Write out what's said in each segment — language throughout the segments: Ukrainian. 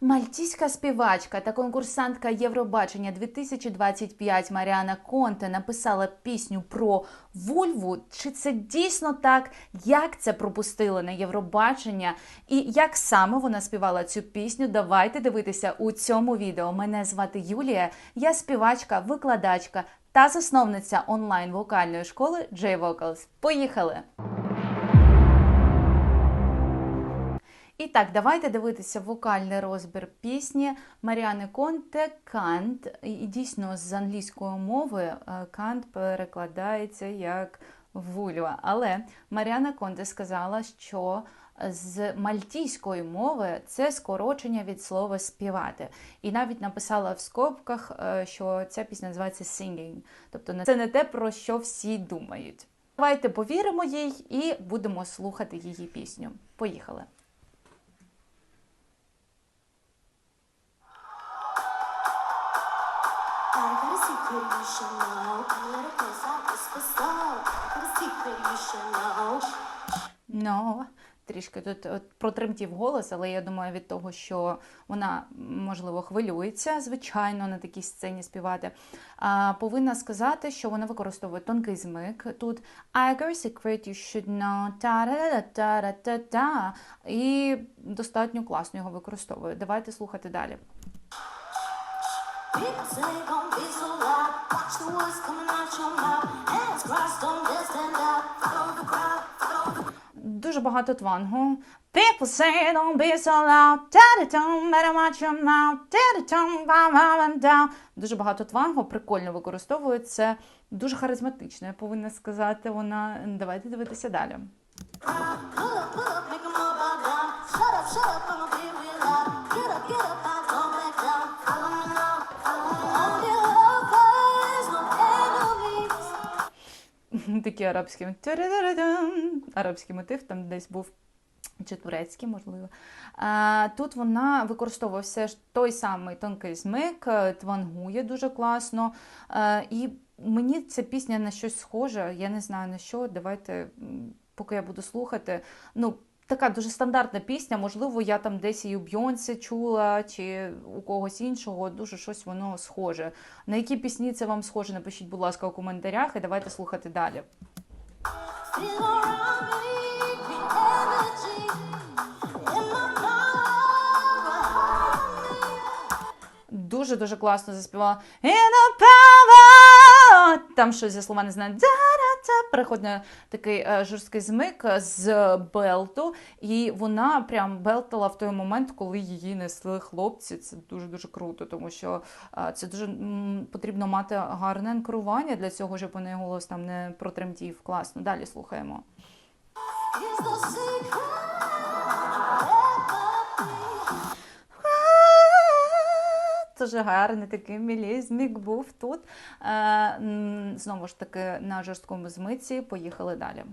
Мальтійська співачка та конкурсантка Євробачення 2025 Маріана Конте написала пісню про вульву. Чи це дійсно так? Як це пропустили на Євробачення? І як саме вона співала цю пісню? Давайте дивитися у цьому відео. Мене звати Юлія, я співачка, викладачка та засновниця онлайн вокальної школи J Vocals. Поїхали! І так, давайте дивитися вокальний розбір пісні Маріани Конте Кант. І дійсно з англійської мови е, кант перекладається як вульва. Але Маріана Конте сказала, що з мальтійської мови це скорочення від слова співати. І навіть написала в скобках, е, що ця пісня називається singing. Тобто це не те, про що всі думають. Давайте повіримо їй і будемо слухати її пісню. Поїхали! Ну, трішки тут от, протремтів голос, але я думаю, від того, що вона, можливо, хвилюється, звичайно, на такій сцені співати. А, повинна сказати, що вона використовує тонкий змик. Тут I a secret you should know. та-да-да-да-да-да-да. І достатньо класно його використовує. Давайте слухати далі. Дуже багато твангу. People say don't be so loud. Дуже багато твангу, прикольно використовується. Дуже харизматично, я повинна сказати. Вона давайте дивитися далі. Такі арабські арабський мотив, там десь був. Чи турецький, можливо. Тут вона використовувався той самий тонкий змик, е, твангує дуже класно. А, і мені ця пісня на щось схожа, я не знаю на що. Давайте, поки я буду слухати. Ну, така дуже стандартна пісня. Можливо, я там десь її у Бйонсі чула, чи у когось іншого. Дуже щось воно схоже. На які пісні це вам схоже? Напишіть, будь ласка, у коментарях, і давайте слухати далі. Дуже дуже класно заспівала In power. Там щось зі слова не знаю. Переходить на такий е, жорсткий змик з белту, і вона прям белтала в той момент, коли її несли хлопці. Це дуже дуже круто, тому що е, це дуже потрібно мати гарне анкерування для цього, щоб неї голос там не протремтів. Класно. Далі слухаємо. Дуже гарний такий мілізмік був тут. Е, знову ж таки на жорсткому змиці. Поїхали далі.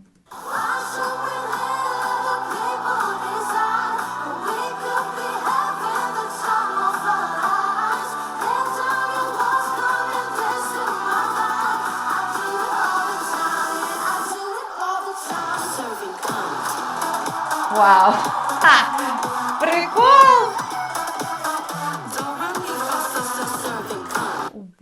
Вау!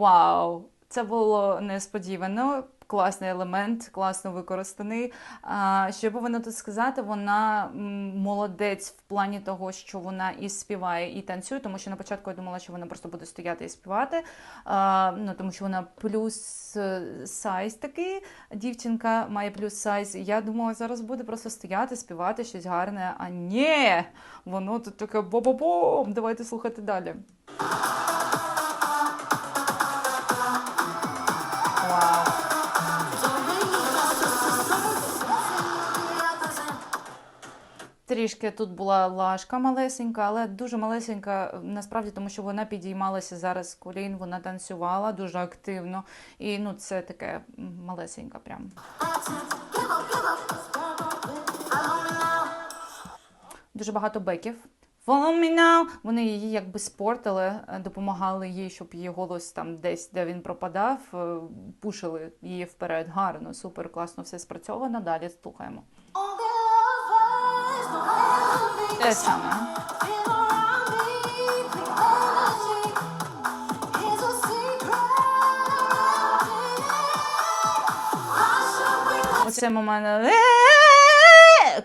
Вау! Це було несподівано. Класний елемент, класно використаний. А, що повинна тут сказати? Вона молодець в плані того, що вона і співає, і танцює, тому що на початку я думала, що вона просто буде стояти і співати. А, ну, тому що вона плюс е, сайз такий, дівчинка має плюс сайз. Я думала, зараз буде просто стояти, співати щось гарне. А ні, воно тут таке бо-бо-бом. Давайте слухати далі. Трішки тут була лажка малесенька, але дуже малесенька насправді, тому що вона підіймалася зараз з колін, вона танцювала дуже активно. І ну це таке малесенька прям. Дуже багато беків. Follow me now. Вони її якби спортили, е, допомагали їй, щоб її голос там десь, де він пропадав, е, пушили її вперед. Гарно, супер, класно все спрацьовано. Далі слухаємо те саме. Оце момент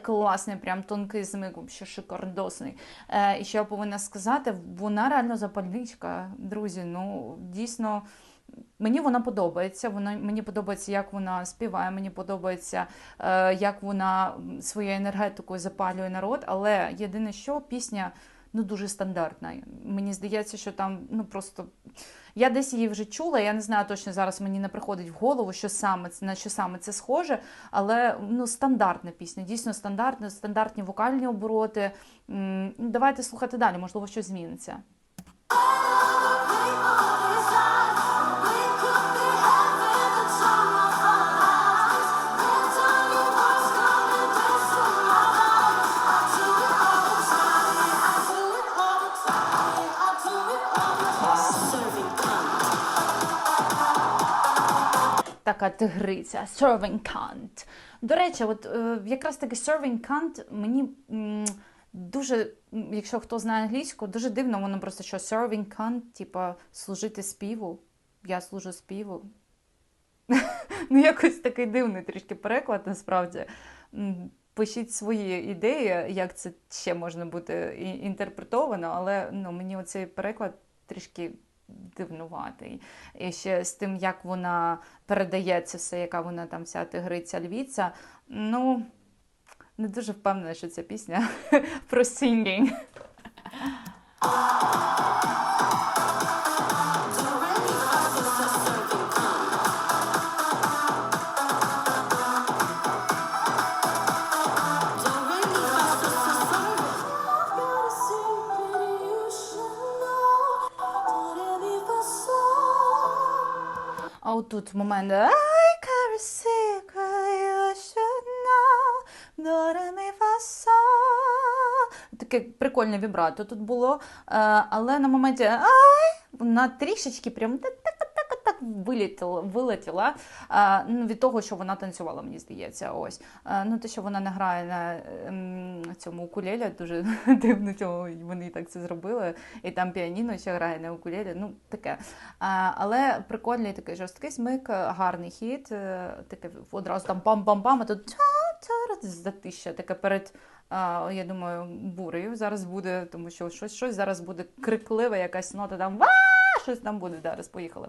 класний, прям тонкий змик, е, ще шикардосний. І що я повинна сказати, вона реально запальничка, друзі. Ну дійсно. Мені вона подобається. Вона мені подобається, як вона співає. Мені подобається, е, як вона своєю енергетикою запалює народ. Але єдине, що пісня ну дуже стандартна. Мені здається, що там ну просто я десь її вже чула. Я не знаю точно зараз. Мені не приходить в голову, що саме це- на що саме це схоже, але ну стандартна пісня, дійсно стандартна, стандартні вокальні обороти. М, Давайте слухати далі, можливо, щось зміниться. Така тигриця, serving cunt. До речі, от е, якраз таки serving cunt мені дуже, якщо хто знає англійську, дуже дивно воно просто що serving cunt, типа служити співу. Я служу співу. ну, якось такий дивний трішки переклад, насправді. Пишіть свої ідеї, як це ще можна бути інтерпретовано, але ну, мені оцей переклад трішки дивнуватий. І ще з тим, як вона передається, все, яка вона там вся тигриця львіця. Ну, не дуже впевнена, що ця пісня про singing. А отут момент I carry secret you should know Do, re. Таке прикольне вібрато тут було. Е, але на моменті ай, вона трішечки прям так так вилетіла, вилетіла е, ну, від того, що вона танцювала, мені здається. Ось. Е, ну, те, що вона не грає на ем, цьому укулелі, дуже дивно, чому вони так це зробили. І там піаніно ще грає на укулелі, ну таке. А, але прикольний такий жорсткий смик, е, гарний хіт, е, таке одразу там пам-пам-пам, а тут затища таке перед. Я думаю, бурею зараз буде, тому що щось, щось зараз буде крикливе, якась нота там щось там буде. Зараз поїхали.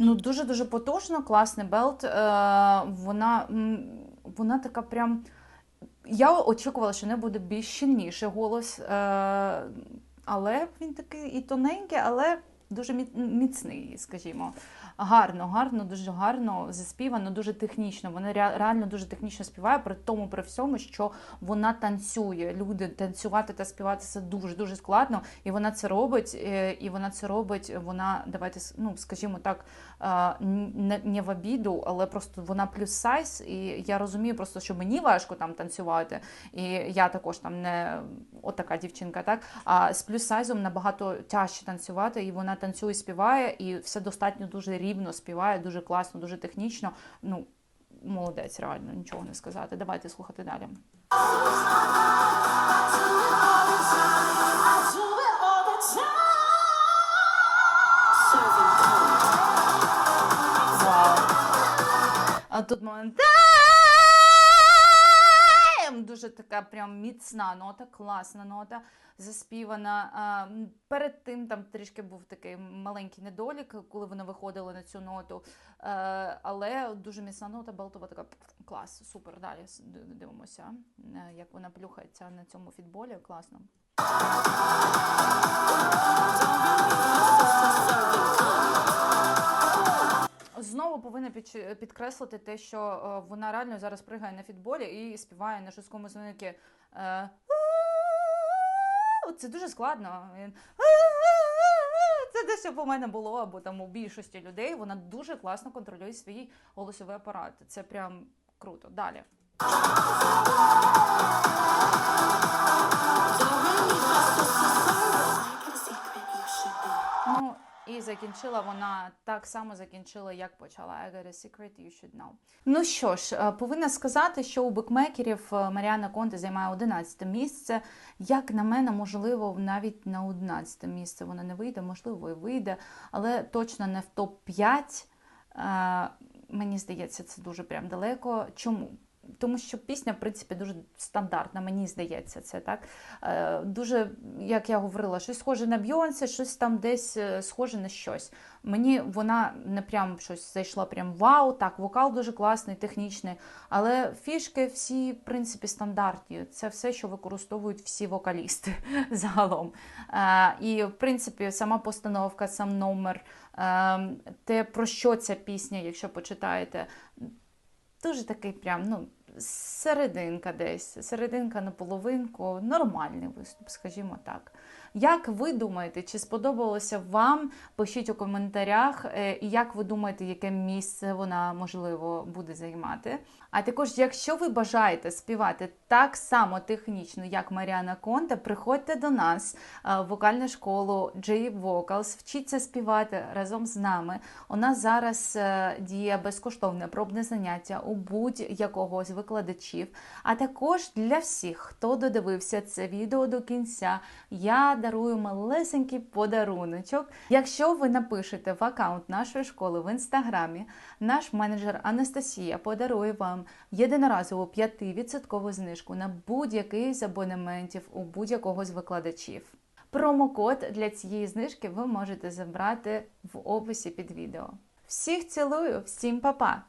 Ну, дуже дуже потужно, класний белт. Е, вона, вона така прям. Я очікувала, що не буде більш щільніший голос, е, але він такий і тоненький, але дуже міцний, скажімо. Гарно, гарно, дуже гарно заспівано, дуже технічно. Вона реально дуже технічно співає, при тому при всьому, що вона танцює. Люди танцювати та співати це дуже дуже складно, і вона це робить. е, І вона це робить. Вона давайте ну скажімо так, е, не, в обіду, але просто вона плюс сайз. І я розумію, просто що мені важко там танцювати, і я також там не отака дівчинка, так а з плюс сайзом набагато тяжче танцювати, і вона танцює, співає, і все достатньо дуже рівно співає, дуже класно, дуже технічно. Ну молодець, реально нічого не сказати. Давайте слухати далі. Вау. А тут момент. Дуже така прям міцна нота, класна нота, заспівана. Перед тим там трішки був такий маленький недолік, коли вони виходили на цю ноту. Але дуже міцна нота, Балтова така клас, супер. Далі дивимося, як вона плюхається на цьому фітболі. Класно. Знову повинна підкреслити те, що е, вона реально зараз пригає на фітболі і співає на жорсткому звуки. Е, Це дуже складно. Це десь як у мене було, або там у більшості людей. Вона дуже класно контролює свій голосовий апарат. Це прям круто. Далі. Закінчила, вона так само закінчила, як почала. I got a secret you should know. Ну що ж, е, повинна сказати, що у букмекерів е, Маріана Конте займає 11 місце. Як на мене, можливо, навіть на 11 місце вона не вийде, можливо, і вийде, але точно не в топ-5. Е, Мені здається, це дуже прям далеко. Чому? Тому що пісня, в принципі, дуже стандартна, мені здається, це так. Е, Дуже, як я говорила, щось схоже на Бйонсе, щось там десь е, схоже на щось. Мені вона не прям щось зайшла прям вау, так, вокал дуже класний, технічний, але фішки всі, в принципі, стандартні. Це все, що використовують всі вокалісти загалом. Е, І, в принципі, сама постановка, сам номер, те, про що ця пісня, якщо почитаєте, дуже такий прям, ну, серединка десь, серединка на половинку, нормальний виступ, скажімо так. Як ви думаєте, чи сподобалося вам? Пишіть у коментарях, е, і як ви думаєте, яке місце вона можливо буде займати. А також, якщо ви бажаєте співати так само технічно, як Маріана Конте, приходьте до нас е, в вокальну школу J Vocals, вчіться співати разом з нами. У нас зараз е, діє безкоштовне пробне заняття у будь-якого з викладачів. А також для всіх, хто додивився це відео до кінця, я дарую малесенький подаруночок. Якщо ви напишете в аккаунт нашої школи в інстаграмі, наш менеджер Анастасія подарує вам єдиноразову 5% знижку на будь-який з абонементів у будь-якого з викладачів. Промокод для цієї знижки ви можете забрати в описі під відео. Всіх цілую, всім па-па!